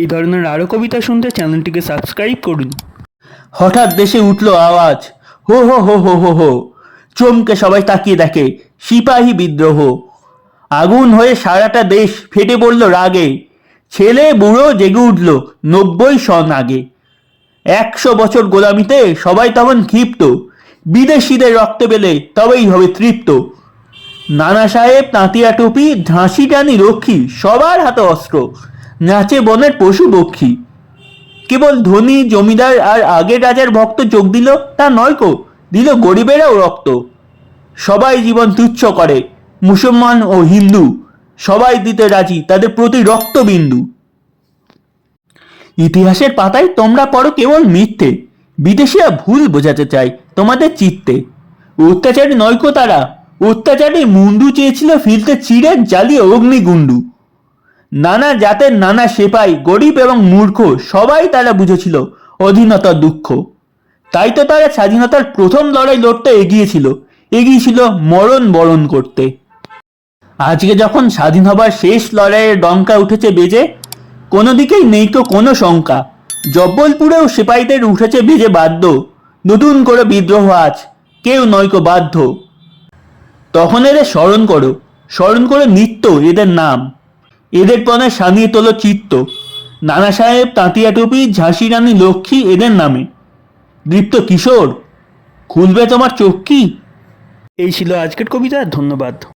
এই ধরনের আরও কবিতা শুনতে চ্যানেলটিকে সাবস্ক্রাইব করুন। হঠাৎ দেশে উঠল আওয়াজ। হো হো হো হো হো হো। চমকে সবাই তাকিয়ে দেখে, সিপাহী বিদ্রোহ। আগুন হয়ে সারাটা দেশ ফেটে পড়ল রাগে। ছেলে, বুড়ো জেগে উঠল নব্বই সন আগে। একশো বছর গোলামিতে সবাই তখন ক্ষিপ্ত। বিদেশিদের রক্ত পেলে তবেই হবে তৃপ্ত। নানা সাহেব, তাঁতিয়া টুপি, ঝাঁসি টানি রক্ষী, সবার হাতে অস্ত্র। নাচে বনের পশু পক্ষী কেবল ধনী, জমিদার আর আগের রাজার ভক্ত যোগ দিল তা নয় কো, দিল গরিবেরাও রক্ত। সবাই জীবন তুচ্ছ করে, মুসলমান ও হিন্দু। সবাই দিতে রাজি, তাদের প্রতি রক্তবিন্দু। ইতিহাসের পাতায় তোমরা পড়ো কেবল মিথ্যে, বিদেশিরা ভুল বোঝাতে চায় তোমাদের চিত্তে। অত্যাচারী নয়কো তারা, অত্যাচারী মুন্ডু চেয়েছিল ফিলতে চিড়ে জ্বালিয়ে অগ্নিগুন্ডু নানা জাতের নানা সেপাই, গরিব এবং মূর্খ, সবাই তারা বুঝেছিল অধীনতার দুঃখ। তাই তো তারা স্বাধীনতার প্রথম লড়াই লড়তে এগিয়েছিল এগিয়েছিল মরণ বরণ করতে। আজকে যখন স্বাধীন হবার শেষ লড়াইয়ের ডঙ্কা উঠেছে বেজে, কোনো দিকেই নেই তো কোনো শঙ্কা। জব্বলপুরেও সিপাহীদের উঠেছে বেজে বাদ্য নতুন করে বিদ্রোহ আজ, কেউ নয়কো বাধ্য। তখন এদের স্মরণ করো, স্মরণ করে নিত্য এদের নাম। এদের পণে সানিয়ে তোলো চিত্ত। নানা সাহেব তাঁতিয়া টুপি, ঝাঁসি রানী লক্ষ্মী এদের নামে। দীপ্ত কিশোর, খুলবে তোমার চোখ কি এই ছিল আজকের কবিতা, ধন্যবাদ।